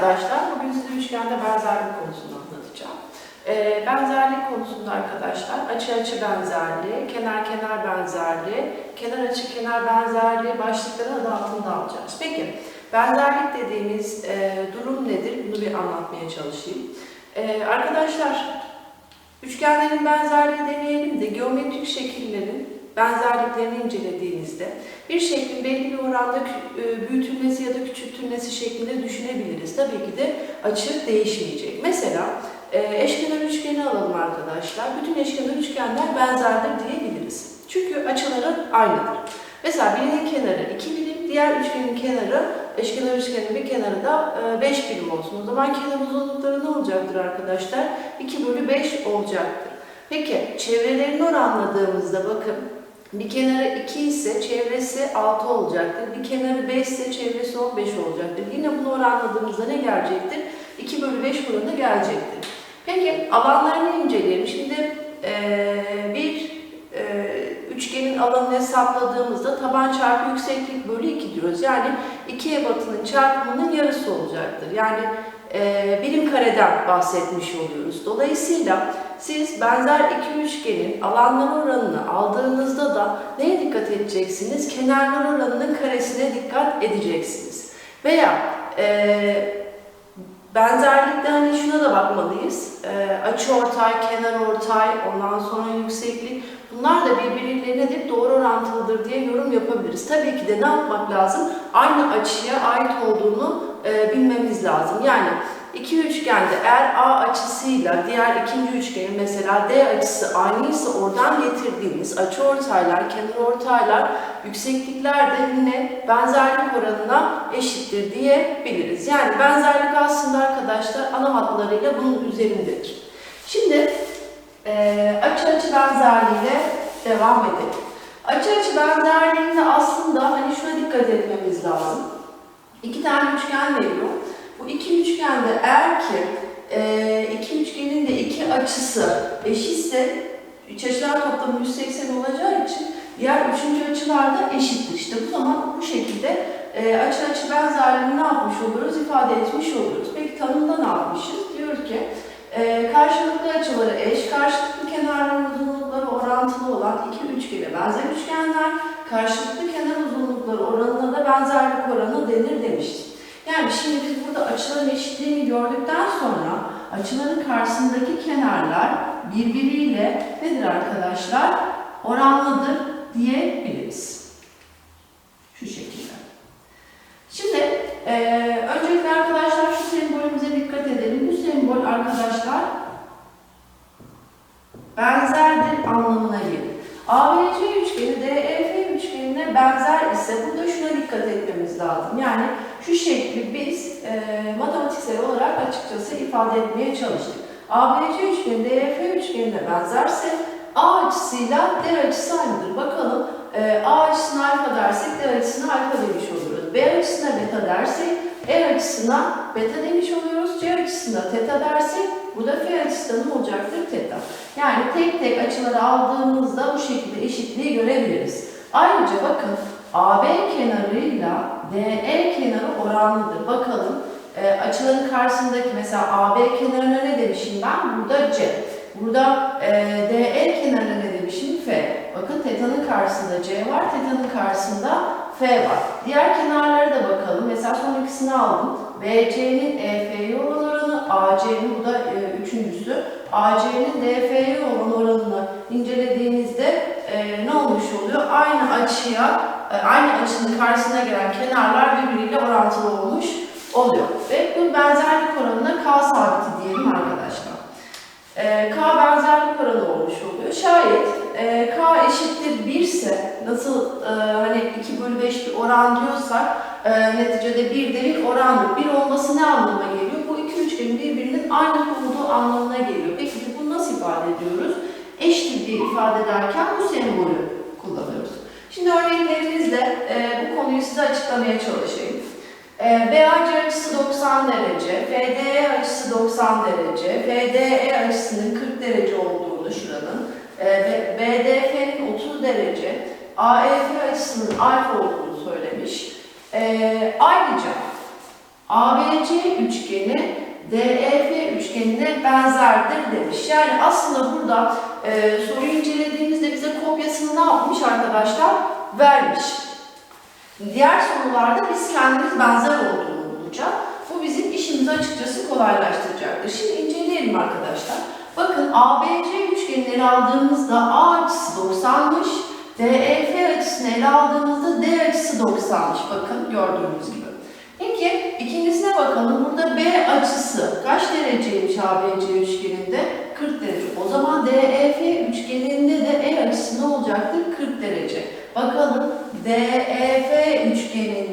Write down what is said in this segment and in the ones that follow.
arkadaşlar, bugün size üçgende benzerlik konusunu anlatacağım. Ee, benzerlik konusunda arkadaşlar, açı açı benzerliği, kenar kenar benzerliği, kenar açı kenar benzerliği başlıkları adı altında alacağız. Peki, benzerlik dediğimiz e, durum nedir? Bunu bir anlatmaya çalışayım. Ee, arkadaşlar, üçgenlerin benzerliği demeyelim de geometrik şekillerin benzerliklerini incelediğinizde bir şeklin belli bir oranda e, büyütülmesi ya da küçültülmesi şeklinde düşünebiliriz. Tabii ki de açı değişmeyecek. Mesela e, eşkenar üçgeni alalım arkadaşlar. Bütün eşkenar üçgenler benzerdir diyebiliriz. Çünkü açıları aynıdır. Mesela birinin kenarı 2 birim, diğer üçgenin kenarı, eşkenar üçgenin bir kenarı da 5 birim olsun. O zaman kenar uzunlukları ne olacaktır arkadaşlar? 2 bölü 5 olacaktır. Peki çevrelerini oranladığımızda bakın bir kenarı 2 ise çevresi 6 olacaktır. Bir kenarı 5 ise çevresi 15 olacaktır. Yine bunu oranladığımızda ne gelecektir? 2 bölü 5 oranı gelecektir. Peki alanlarını inceleyelim. Şimdi eee, bir eee, üçgenin alanını hesapladığımızda taban çarpı yükseklik bölü 2 diyoruz. Yani 2 ebatının çarpımının yarısı olacaktır. Yani eee, birim kareden bahsetmiş oluyoruz. Dolayısıyla siz benzer iki üçgenin alanları oranını aldığınızda da neye dikkat edeceksiniz? Kenarlar oranının karesine dikkat edeceksiniz. Veya eee benzerlikte hani şuna da bakmalıyız. Eee açı ortay, kenar ortay, ondan sonra yükseklik. Bunlar da birbirlerine de doğru orantılıdır diye yorum yapabiliriz. Tabii ki de ne yapmak lazım? Aynı açıya ait olduğunu eee, bilmemiz lazım. Yani İki üçgende eğer A açısıyla diğer ikinci üçgenin mesela D açısı aynıysa oradan getirdiğimiz açı ortaylar, kenar ortaylar, yükseklikler de yine benzerlik oranına eşittir diyebiliriz. Yani benzerlik aslında arkadaşlar ana hatlarıyla bunun üzerindedir. Şimdi eee açı açı benzerliğiyle devam edelim. Açı açı benzerliğinde aslında hani şuna dikkat etmemiz lazım. İki tane üçgen veriyor. Bu iki üçgende eğer ki e, iki üçgenin de iki açısı eşitse üç açılar toplamı 180 olacağı için diğer üçüncü açılar da eşittir. İşte bu zaman bu şekilde e, açı açı benzerliğini ne yapmış oluyoruz? ifade etmiş oluyoruz. Peki tanımda ne yapmışız? Diyor ki e, karşılıklı açıları eş, karşılıklı kenarların uzunlukları orantılı olan iki üçgene benzer üçgenler, karşılıklı kenar uzunlukları oranına da benzerlik oranı denir demiştik. Yani şimdi biz burada açıların eşitliğini gördükten sonra açıların karşısındaki kenarlar birbiriyle nedir arkadaşlar? Oranlıdır diyebiliriz. Şu şekilde. Şimdi eee öncelikle arkadaşlar şu sembolümüze dikkat edelim. Bu sembol arkadaşlar benzerdir anlamına gelir. ABC üçgeni DEF üçgenine benzer ise burada şuna dikkat etmemiz lazım. Yani şu şekli biz e, matematiksel olarak açıkçası ifade etmeye çalıştık. ABC üçgeni DEF üçgenine benzerse A açısıyla D açısı aynıdır. Bakalım e, A açısına alfa dersek D açısına alfa demiş oluyoruz. B açısına beta dersek E açısına beta demiş oluyoruz. C açısına teta dersek burada F açısında ne olacaktır? Teta. Yani tek tek açıları aldığımızda bu şekilde eşitliği görebiliriz. Ayrıca bakın AB kenarıyla DE kenarı oranlıdır. Bakalım e, açıların karşısındaki mesela AB kenarına ne demişim ben? Burada C. Burada e, DE kenarına ne demişim? F. Bakın teta'nın karşısında C var, teta'nın karşısında F var. Diğer kenarlara da bakalım. Mesela son ikisini aldım. BC'nin EF'ye olan oranı, AC'nin bu da e, üçüncüsü. AC'nin DF'ye olan oranını incelediğinizde e, ne olmuş oluyor? Aynı açıya, e, aynı açının karşısına gelen kenarlar birbiriyle orantılı olmuş oluyor. Ve bu benzerlik oranına K sabiti diyelim arkadaşlar. E, K benzerlik oranı olmuş oluyor. Şayet e, K eşittir 1 ise, nasıl e, hani 2 bölü 5 bir oran diyorsak, e, neticede bir de bir orandır. Bir olması ne anlamına geliyor? Bu iki üçgenin birbirinin aynı olduğu anlamına geliyor. Peki bunu nasıl ifade ediyoruz? Eşittir diye ifade ederken bu sembolü kullanıyoruz. Şimdi örneklerimizle e, bu konuyu size açıklamaya çalışayım. E, BAC açısı 90 derece, FDE açısı 90 derece, FDE açısının 40 derece olduğunu şuranın, e, BDF'nin 30 derece, AEF açısının alfa olduğunu söylemiş. E, ayrıca ABC üçgeni DEF üçgenine benzerdir demiş. Yani aslında burada e, soruyu incelediğimizde bize kopyasını ne yapmış arkadaşlar? Vermiş. Diğer sorularda biz kendimiz benzer olduğunu bulacağız. Bu bizim işimizi açıkçası kolaylaştıracaktır. Şimdi inceleyelim arkadaşlar. Bakın ABC üçgenini aldığımızda A açısı 90'mış. DEF açısını ele aldığımızda D açısı 90'mış. Bakın gördüğünüz gibi. Peki ikincisine bakalım. Burada B açısı kaç dereceymiş ABC üçgeninde? 40 derece. O zaman DEF üçgeninde de E açısı ne olacaktır? 40 derece. Bakalım DEF üçgeninde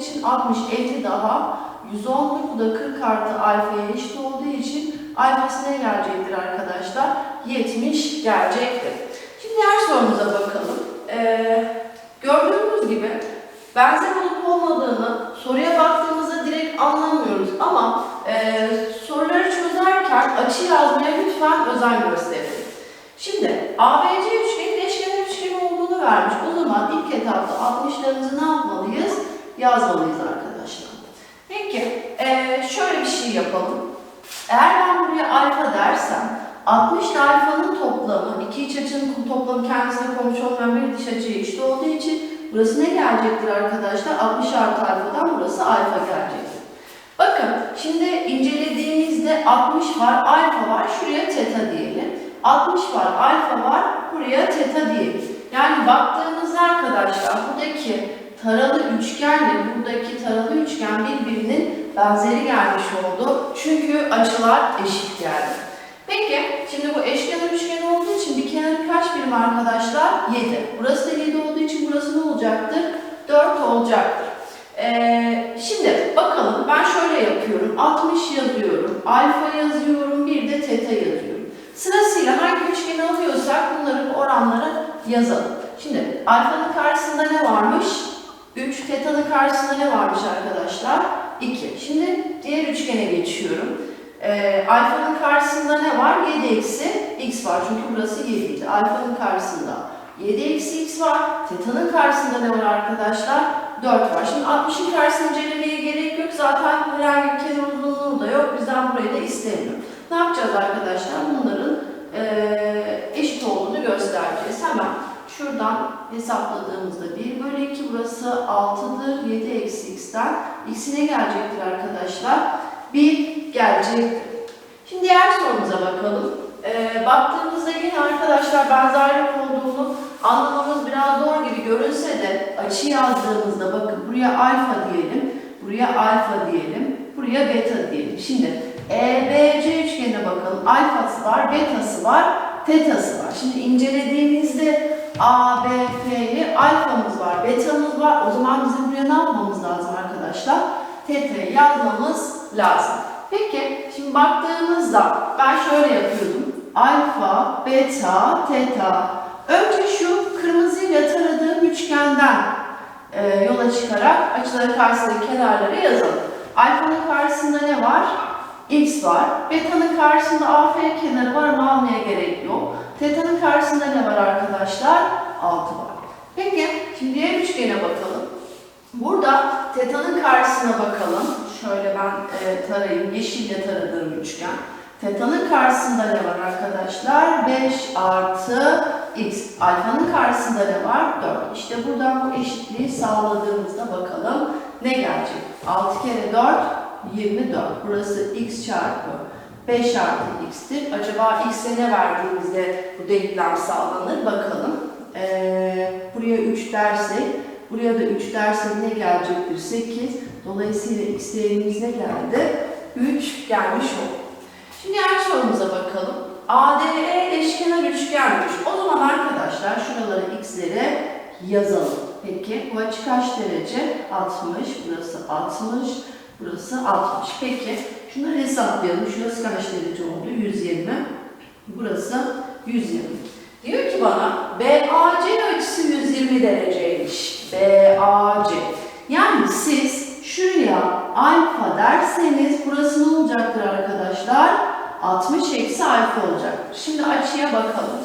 için 60, 50 daha 110'dur. Bu da 40 artı alfaya eşit olduğu için alfası ne gelecektir arkadaşlar? 70 gelecektir. Şimdi diğer sorumuza bakalım. Ee, gördüğümüz gibi benzer olup olmadığını soruya baktığımızda direkt anlamıyoruz ama e, soruları çözerken açı yazmaya lütfen özen gösterin. Şimdi ABC üçgeni eşkenar üçgeni olduğunu vermiş. O zaman ilk etapta 60'larımızı ne yapmalıyız? Yazmalıyız arkadaşlar. Peki e, şöyle bir şey yapalım. Eğer ben buraya alfa dersem 60 ile alfanın toplamı, iki iç açının toplamı kendisine komşu olmayan bir dış açıya eşit olduğu için burası ne gelecektir arkadaşlar? 60 artı alfadan burası alfa gelecektir. Bakın şimdi incelediğimizde 60 var, alfa var, şuraya teta diyelim. 60 var, alfa var, buraya teta diyelim. Yani baktığımızda arkadaşlar buradaki taralı üçgenle buradaki taralı üçgen birbirinin benzeri gelmiş oldu. Çünkü açılar eşit geldi. Peki, şimdi bu eşkenar üçgen olduğu için bir kenarı kaç birim arkadaşlar? 7. Burası da 7 olduğu için burası ne olacaktır? 4 olacaktır. Ee, şimdi bakalım ben şöyle yapıyorum. 60 yazıyorum, alfa yazıyorum, bir de teta yazıyorum. Sırasıyla hangi üçgeni alıyorsak bunların oranları yazalım. Şimdi alfanın karşısında ne varmış? 3. Teta'nın karşısında ne varmış arkadaşlar? 2. Şimdi diğer üçgene geçiyorum. Ee, alfanın karşısında ne var? 7 eksi x var. Çünkü burası 7 idi. Alfanın karşısında 7 eksi x var. Teta'nın karşısında ne var arkadaşlar? 4 var. Şimdi 60'ın karşısını incelemeye gerek yok. Zaten herhangi bir kenar uzunluğu da yok. Bizden burayı da istemiyor. Ne yapacağız arkadaşlar? Bunların eee, eşit olduğunu göstereceğiz. Şuradan hesapladığımızda 1 bölü 2 burası 6'dır. 7 eksi x'ten x'ine gelecektir arkadaşlar. 1 gelecektir. Şimdi diğer sorumuza bakalım. Ee, baktığımızda yine arkadaşlar benzerlik olduğunu anlamamız biraz zor gibi görünse de açı yazdığımızda bakın buraya alfa diyelim, buraya alfa diyelim, buraya beta diyelim. Şimdi EBC üçgenine bakalım. Alfası var, betası var, tetası var. Şimdi incelediğimizde A, B, F'li alfamız var, betamız var. O zaman bizim buraya ne yapmamız lazım arkadaşlar? Teta'yı yazmamız lazım. Peki şimdi baktığımızda ben şöyle yapıyordum. Alfa, beta, teta. Önce şu kırmızıyla taradığım üçgenden e, yola çıkarak açıları karşısındaki kenarları yazalım. Alfanın karşısında ne var? X var. Beta'nın karşısında AF kenarı var ama almaya gerek yok. Teta'nın karşısında ne var arkadaşlar? 6 var. Peki şimdi diğer üçgene bakalım. Burada teta'nın karşısına bakalım. Şöyle ben e, tarayayım. Yeşille taradığım üçgen. Teta'nın karşısında ne var arkadaşlar? 5 artı x. Alfanın karşısında ne var? 4. İşte buradan bu eşitliği sağladığımızda bakalım ne gelecek? 6 kere 4, 24. Burası x çarpı 5 artı x'tir. Acaba x'e ne verdiğimizde bu denklem sağlanır? Bakalım. Ee, buraya 3 dersek, buraya da 3 dersek ne gelecektir? 8. Dolayısıyla x değerimiz ne geldi? 3 gelmiş oldu. Şimdi diğer sorumuza bakalım. ADE eşkenar üçgenmiş. O zaman arkadaşlar şuralara x'lere yazalım. Peki bu açı kaç derece? 60. Burası 60. Burası 60. Peki şunları hesaplayalım. Şurası kaç derece oldu? 120. Burası 120. Diyor ki bana BAC açısı 120 dereceymiş. BAC. Yani siz şuraya alfa derseniz burası ne olacaktır arkadaşlar? 60 eksi alfa olacaktır. Şimdi açıya bakalım.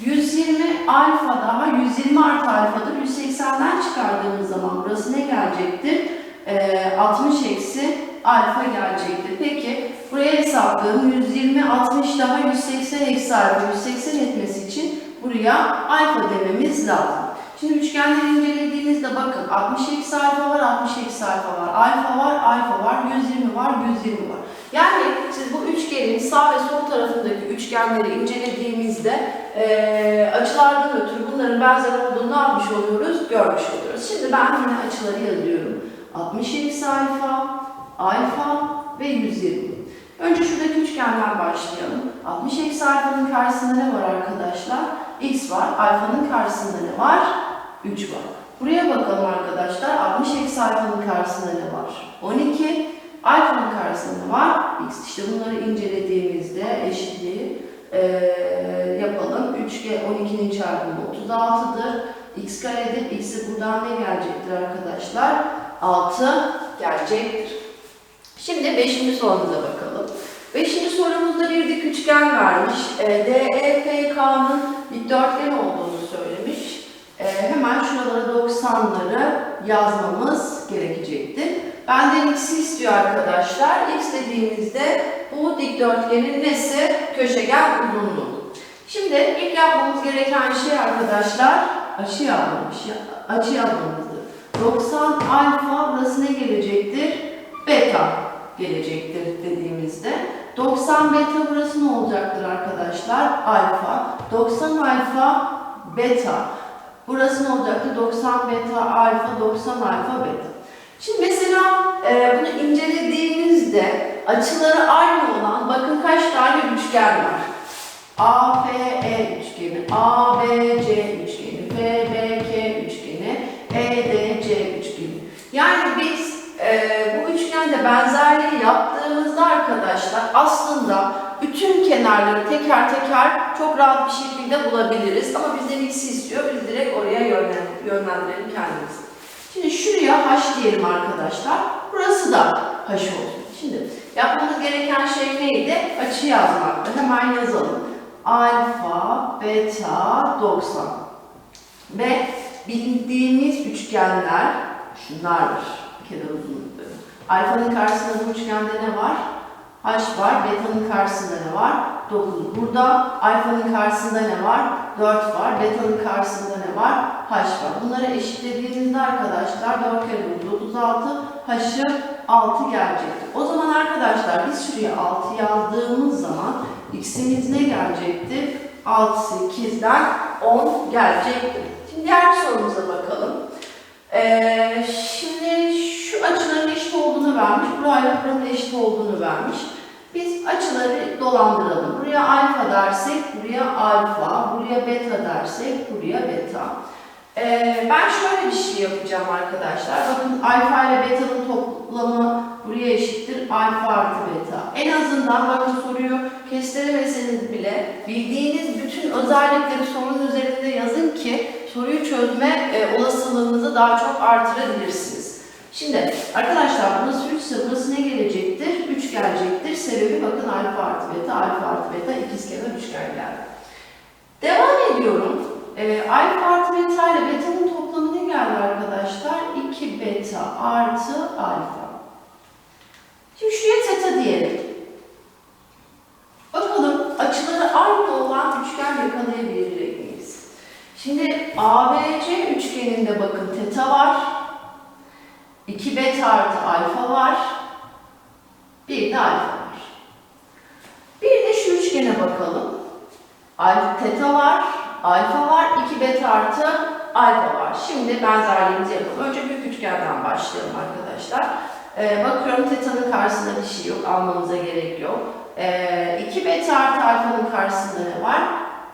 120 alfa daha 120 artı alfadır. 180'den çıkardığımız zaman burası ne gelecektir? Ee, 60 eksi alfa gelecektir. Peki buraya hesaplayalım. 120, 60 daha 180 eksi alfa. 180 etmesi için buraya alfa dememiz lazım. Şimdi üçgenleri incelediğimizde bakın 60 eksi alfa var, 60 eksi alfa var. Alfa var, alfa var, 120 var, 120 var. Yani siz bu üçgenin sağ ve sol tarafındaki üçgenleri incelediğimizde eee açılardan ötürü bunların benzer olduğunu ne yapmış oluyoruz? Görmüş oluyoruz. Şimdi ben yine açıları yazıyorum. 60 eksi alfa, alfa ve 120. Önce şuradaki üçgenden başlayalım. 60 eksi alfanın karşısında ne var arkadaşlar? x var. Alfanın karşısında ne var? 3 var. Buraya bakalım arkadaşlar. 60 eksi alfanın karşısında ne var? 12. Alfanın karşısında ne var? x. İşte bunları incelediğimizde eşitliği eee, yapalım. 3 12'nin çarpımı 36'dır. x karedir. x'e buradan ne gelecektir arkadaşlar? 6 gelecektir. Şimdi 5. sorumuza bakalım. 5. sorumuzda bir dik üçgen vermiş. E, DEFK'nın dikdörtgen olduğunu. E, hemen şuralara 90'ları yazmamız gerekecektir. Benden x'i istiyor arkadaşlar. x dediğimizde bu dikdörtgenin nesi? Köşegen uzunluğu. Şimdi ilk yapmamız gereken şey arkadaşlar açı yazmamız. Açı yazmamızdır. 90 alfa burası ne gelecektir? Beta gelecektir dediğimizde 90 beta burası ne olacaktır arkadaşlar? Alfa. 90 alfa beta. Burası ne olacaktır? 90 beta alfa, 90 alfa beta. Şimdi mesela e, bunu incelediğimizde açıları aynı olan bakın kaç tane üçgen var. AFE üçgeni, ABC üçgeni, FBK üçgeni, EDC üçgeni. Yani biz e, bu üçgende benzerliği yaptığımızda arkadaşlar aslında kenarları teker teker çok rahat bir şekilde bulabiliriz. Ama bizden x istiyor, biz direkt oraya yönlen- yönlendirelim kendimizi. Şimdi şuraya h diyelim arkadaşlar. Burası da h olsun. Şimdi yapmamız gereken şey neydi? Açı yazmaktı. Hemen yazalım. Alfa, beta, 90. Ve bildiğimiz üçgenler şunlardır. Kenar uzunlukları. Alfanın karşısında bu üçgende ne var? H var. Beta'nın karşısında ne var? 9. Burada alfanın karşısında ne var? 4 var. Beta'nın karşısında ne var? H var. Bunları eşitlediğimizde arkadaşlar 4 kere 9, 36. H'ı 6 gelecektir. O zaman arkadaşlar biz şuraya 6 yazdığımız zaman x'imiz ne gelecektir? 6, 8'den 10 gelecektir. Şimdi diğer sorumuza bakalım. Ee, şimdi şu açıların eşit olduğunu vermiş, burayla buranın eşit olduğunu vermiş. Biz açıları dolandıralım. Buraya alfa dersek, buraya alfa, buraya beta dersek, buraya beta. Ee, ben şöyle bir şey yapacağım arkadaşlar. Bakın alfa ile beta'nın toplamı buraya eşittir. Alfa artı beta. En azından bakın soruyu kestiremeseniz bile bildiğiniz bütün özellikleri sorunun üzerinde yazın ki soruyu çözme e, olasılığınızı daha çok artırabilirsiniz. Şimdi arkadaşlar burası 3 ise burası ne gelecektir? 3 gelecektir. Sebebi bakın alfa artı beta, alfa artı beta ikizkenar üçgen geldi. Devam ediyorum. E, alfa artı beta ile beta'nın toplamı ne geldi arkadaşlar? 2 beta artı alfa. Şimdi şuraya teta diyelim. Bakalım açıları aynı olan üçgen yakalayabilecek miyiz? Şimdi ABC üçgeninde bakın teta var. 2 beta artı alfa var. Bir de alfa var. Bir de şu üçgene bakalım. Alfa teta var, alfa var, 2 beta artı alfa var. Şimdi benzerliğimizi yapalım. Önce büyük üçgenden başlayalım arkadaşlar. Ee, bakıyorum teta'nın karşısında bir şey yok, almamıza gerek yok. Ee, 2 beta artı alfanın karşısında ne var?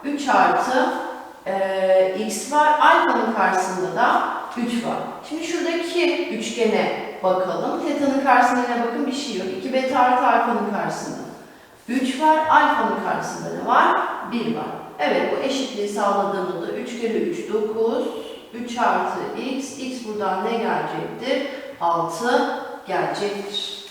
3 artı e, x var, alfanın karşısında da 3 var. Şimdi şuradaki üçgene bakalım. Teta'nın karşısında ne bakın bir şey yok. 2 beta artı alfanın karşısında 3 var, alfanın karşısında ne var? 1 var. Evet bu eşitliği sağladığımızda da 3 kere 3 9, 3 artı x, x buradan ne gelecektir? 6 gelecektir.